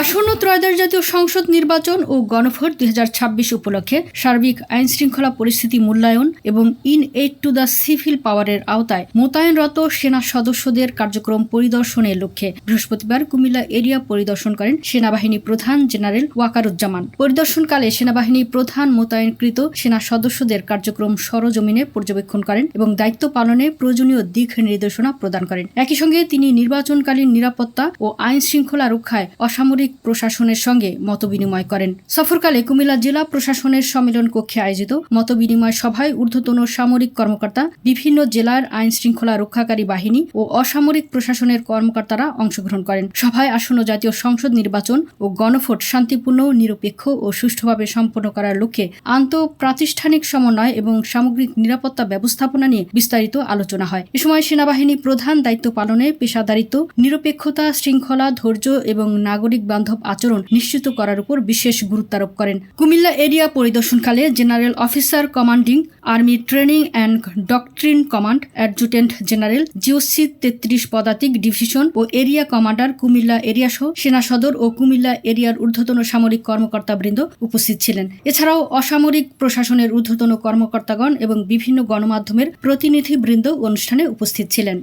আসন্ন ত্রয়োদশ জাতীয় সংসদ নির্বাচন ও গণভোট দুই হাজার ছাব্বিশ উপলক্ষে সার্বিক আইন শৃঙ্খলা পরিস্থিতি মূল্যায়ন এবং in aid to the civil পাওয়ারের আওতায় মোতায়েনরত সেনা সদস্যদের কার্যক্রম পরিদর্শনের লক্ষ্যে বৃহস্পতিবার কুমিল্লা এরিয়া পরিদর্শন করেন সেনাবাহিনী প্রধান জেনারেল ওয়াকারুজ্জামান। পরিদর্শনকালে সেনাবাহিনী প্রধান মোতায়েনকৃত সেনা সদস্যদের কার্যক্রম সরজমিনে পর্যবেক্ষণ করেন এবং দায়িত্ব পালনে প্রয়োজনীয় দিক নির্দেশনা প্রদান করেন। একই সঙ্গে তিনি নির্বাচনকালীন নিরাপত্তা ও আইন শৃঙ্খলা রক্ষায় অসামরিক প্রশাসনের সঙ্গে মতবিনিময় করেন। সফরকালে কুমিল্লা জেলা প্রশাসনের সম্মেলন কক্ষে আয়োজিত মতবিনিময় সভায় ঊর্ধ্বতন সামরিক কর্মকর্তা, বিভিন্ন জেলার আইন শৃঙ্খলা রক্ষাকারী বাহিনী ও অসামরিক প্রশাসনের কর্মকর্তারা অংশগ্রহণ করেন। সভায় আসন্ন জাতীয় সংসদ নির্বাচন ও গণভোট শান্তিপূর্ণ, নিরপেক্ষ ও সুষ্ঠুভাবে সম্পন্ন করার লক্ষ্যে আন্ত প্রাতিষ্ঠানিক সমন্বয় এবং সামগ্রিক নিরাপত্তা ব্যবস্থাপনা নিয়ে বিস্তারিত আলোচনা হয়। এ সময় সেনাবাহিনী প্রধান দায়িত্ব পালনে পেশাদারিত্ব, নিরপেক্ষতা, শৃঙ্খলা, ধৈর্য এবং নাগরিক বান্ধব আচরণ নিশ্চিত করার উপর বিশেষ গুরুত্বারোপ করেন। Comilla area পরিদর্শনকালে general officer commanding, army training and doctrine command, adjutant general, GOC তেত্রিশ পদাতিক ডিভিশন ও এরিয়া কমান্ডার কুমিল্লা এরিয়া সহ সেনা সদর ও কুমিল্লা এরিয়ার ঊর্ধ্বতন সামরিক কর্মকর্তাবৃন্দ উপস্থিত ছিলেন। এছাড়াও অসামরিক প্রশাসনের ঊর্ধ্বতন কর্মকর্তাগণ এবং বিভিন্ন গণমাধ্যমের প্রতিনিধিবৃন্দ অনুষ্ঠানে উপস্থিত ছিলেন।